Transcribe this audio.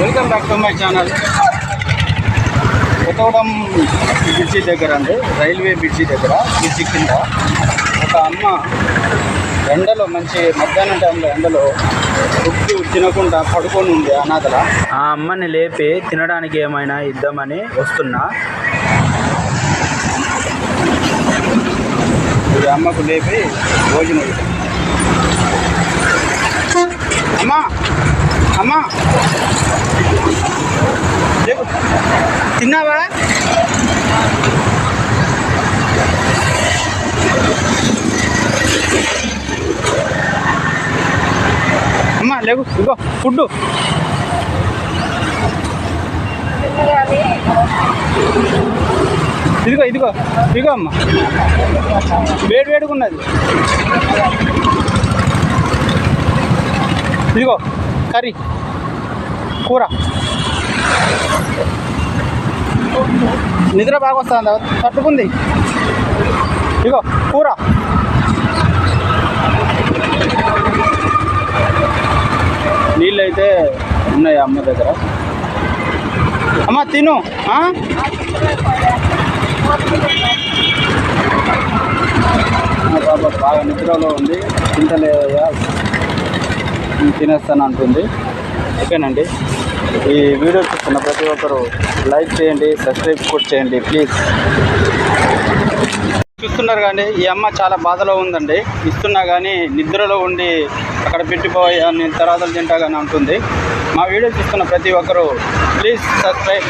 Welcome back to my channel. Kothagudem bridge దగ్గర అండి railway bridge దగ్గర బ్రిడ్జి కింద ఒక అమ్మ ఎండలో మంచి మధ్యాహ్నం టైంలో ఎండలో ఉప్పు తినకుండా పడుకొని ఉంది అనాథల. ఆ అమ్మని లేపి తినడానికి ఏమైనా ఇద్దామని వస్తున్నా. ఈ అమ్మకు లేపి భోజనం. అమ్మా! అమ్మా లేకు. తిన్నావా లేవు ఇదిగో ఫుడ్ ఇదిగో ఇదిగో ఇదిగో అమ్మ. వేడి వేడిగా ఉన్నది ఇదిగో కర్రీ. కూర. నిద్ర బాగా వస్తుంది తట్టుకుంది. ఇగో కూర. అయితే ఉన్నాయి అమ్మ దగ్గర? అమ్మ తిను. బాబా పాప బాగా నిద్రలో ఉంది. తింటలేదయ్యా. తినేస్తాను అంటుంది. ఓకేనండి. ఈ వీడియో చూస్తున్న ప్రతి ఒక్కరు లైక్ చేయండి సబ్స్క్రైబ్ కూడా చేయండి ప్లీజ్. చూస్తున్నారు కానీ ఈ అమ్మ చాలా బాధలో ఉందండి. ఇస్తున్నా కానీ నిద్రలో ఉండి అక్కడ పెట్టిపోయి అని తర్వాత తింటా కానీ మా వీడియో చూస్తున్న ప్రతి ఒక్కరు ప్లీజ్ సబ్స్క్రైబ్.